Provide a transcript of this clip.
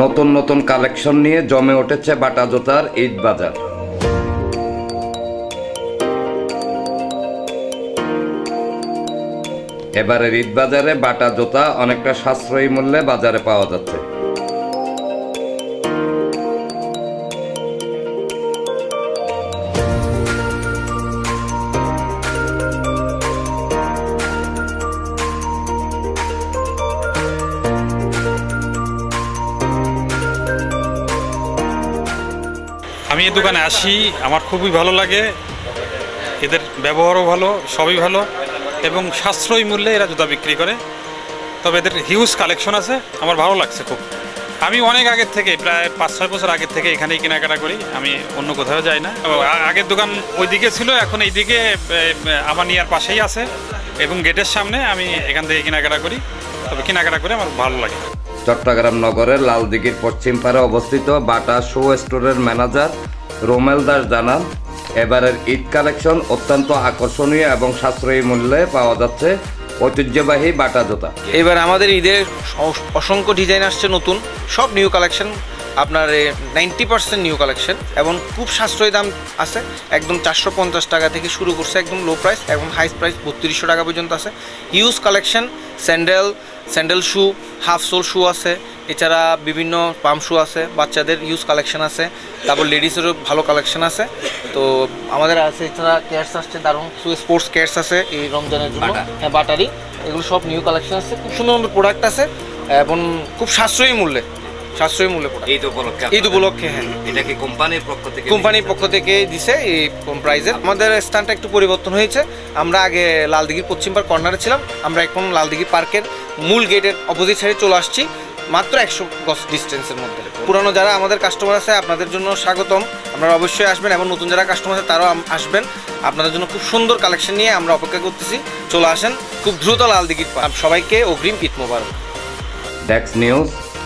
নতুন নতুন কালেকশন নিয়ে জমে উঠেছে বাটা জোতার ঈদ বাজার। এবারের ঈদ বাজারে বাটা জোতা অনেকটা সাশ্রয়ী মূল্যে বাজারে পাওয়া যাচ্ছে। আমি এই দোকানে আসি, আমার খুবই ভালো লাগে, এদের ব্যবহারও ভালো, সবই ভালো, এবং সাশ্রয়ী মূল্যে এরা জুতা বিক্রি করে। তবে এদের হিউজ কালেকশন আছে, আমার ভালো লাগছে খুব। আমি অনেক আগের থেকে, প্রায় পাঁচ ছয় বছর আগের থেকে এখানেই কেনাকাটা করি, আমি অন্য কোথাও যাই না। আগের দোকান ওইদিকে ছিল, এখন এইদিকে আমার নিয়ার পাশেই আছে, এবং গেটের সামনে আমি এখান থেকে কেনাকাটা করি। তবে কেনাকাটা করে আমার ভালো লাগে। চট্টগ্রাম নগরের লালদিঘির পশ্চিম পাড়ে অবস্থিত বাটা শো স্টোরের ম্যানেজার রোমেল দাস জানান, এবারের ঈদ কালেকশন অত্যন্ত আকর্ষণীয় এবং সাশ্রয়ী মূল্যে পাওয়া যাচ্ছে ঐতিহ্যবাহী বাটা জুতা। এবার আমাদের ঈদের অসংখ্য ডিজাইন আসছে নতুন, সব নিউ কালেকশন, আপনার নাইনটি পার্সেন্ট নিউ কালেকশন এবং খুব সাশ্রয়ী দাম আছে, একদম চারশো পঞ্চাশ টাকা থেকে শুরু করছে, একদম লো প্রাইস এবং হাই প্রাইস বত্রিশশো টাকা পর্যন্ত আছে। Use collection sandal sandal shoe half sole shoe আছে এছাড়া বিভিন্ন পাম শু আছে বাচ্চাদের ইউজ কালেকশন আছে তারপর লেডিসেরও ভালো কালেকশন আছে। তো আমাদের আছে এছাড়া কেয়ার্স আসছে দারুণ স্পোর্টস কেয়ার্স আছে এই রমজানের জন্য। হ্যাঁ বাটারি এগুলো সব নিউ কালেকশন আছে খুব সুন্দর সুন্দর প্রোডাক্ট আছে এবং খুব সাশ্রয়ী মূল্যে। সাশ্রয়ী মূল্যে প্রোডাক্ট ঈদ উপলক্ষে ঈদ উপলক্ষে হ্যাঁ। এটা কি কোম্পানির পক্ষ থেকে কোম্পানির পক্ষ থেকে দিছে এই কম প্রাইজে আমাদের স্থানটা একটু পরিবর্তন হয়েছে। আমরা আগে লালদিঘির পশ্চিম পার্ক কর্নারে ছিলাম। আমরা এখন লালদিঘি পার্কের মূল গেটের অপোজিট সাইডে চলে আসছি মাত্র একশো গজ ডিস্টেন্সের মধ্যে। পুরানো যারা আমাদের কাস্টমার আছে আপনাদের জন্য স্বাগতম। আপনারা অবশ্যই আসবেন এবং নতুন যারা কাস্টমার আছে তারাও আসবেন। আপনাদের জন্য খুব সুন্দর কালেকশন নিয়ে আমরা অপেক্ষা করতেছি। চলে আসেন খুব দ্রুত লালদিঘির পার্ক। সবাইকে অগ্রিম ঈদ মোবারক। ডেক্স news